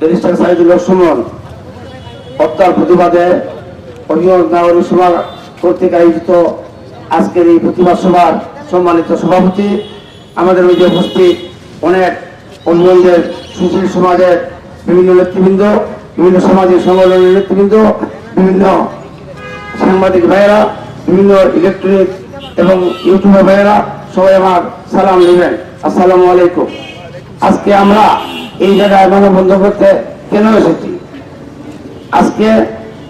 Barrister Saidul Suman, হত্যার প্রতিবাদে অভিযোগ নাগরিক সভা কর্তৃক আয়োজিত আজকের এই প্রতিবাদ সভার সম্মানিত সভাপতি, আমাদের মধ্যে উপস্থিত অনেক অভিভাবকদের সুশীল সমাজের বিভিন্ন নেতৃবৃন্দ, বিভিন্ন সামাজিক সংগঠনের নেতৃবৃন্দ, বিভিন্ন সাংবাদিক ভাইয়েরা, বিভিন্ন ইলেকট্রনিক এবং ইউটিউবার ভাইয়েরা, সবাই আমার সালাম নেবেন। আসসালামু আলাইকুম। আজকে আমরা এই জায়গায় মানববন্ধ করতে কেন এসেছি? আজকে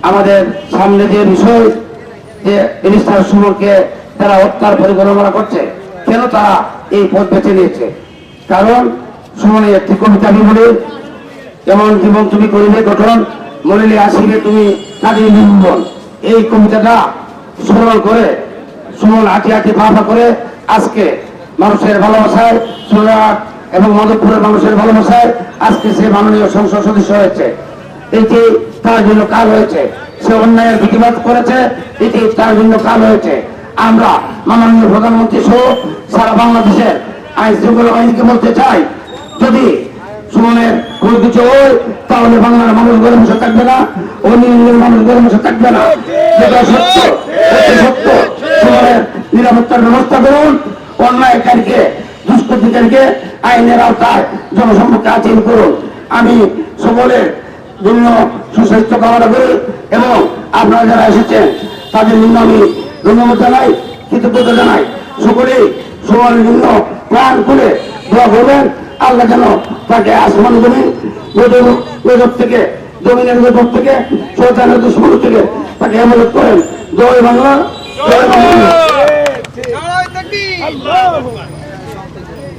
আমাদের সামনে যে বিষয়, যে মিনিস্টার সুমনকে তারা হত্যার পরিকল্পনা করছে, কেন তারা এই পথ বেছে নিয়েছে? কারণ সুমনের একটি কবিতা বলি যেমন জীবন তুমি করিবে গঠন, মরিলে আসিবে তুমি কাঁদিয়ে নিবন এই কবিতাটা স্মরণ করে, সুমন হাঁটি পা পা করে আজকে মানুষের ভালোবাসায় সুরাট এবং মাধবপুরের মানুষের ভালোবাসায় আজকে সে মাননীয় সংসদ সদস্য হয়েছে। এটি তার জন্য কাল হয়েছে। সে অন্যায়ের প্রতিবাদ করেছে, এটি তার জন্য কাল হয়েছে। আমরা মাননীয় প্রধানমন্ত্রী সহ সারা বাংলাদেশের আইন শৃঙ্খলা বাহিনীকে বলতে চাই, যদি সুমনের কোনো কিছু হয়, তাহলে বাংলার মানুষ গরম বসে থাকবে না অন্যান্য মানুষ গরম বসে থাকবে না। যেটা সত্য সত্য। সুমনের নিরাপত্তার ব্যবস্থা করুন, অন্যায়কারীকে দুষ্কৃতিকারীকে আইনের আওতায় জনসম্মুখে আচরণ করুন। আমি সকলের জন্য সুস্বাস্থ্য কামনা করি এবং আপনারা যারা এসেছেন, তাদের জন্য আমি ধন্যবাদ জানাই, কৃতজ্ঞতা জানাই। সকলেই সবার জন্য প্রাণ করে দোয়া করবেন। আল্লাহ যেন তাকে আসমান জমিন থেকে, জমিনের গজব থেকে, শয়তানের দুশ্মন থেকে তাকে হেফাজত করেন। জয় বাংলা জয় বাংলা।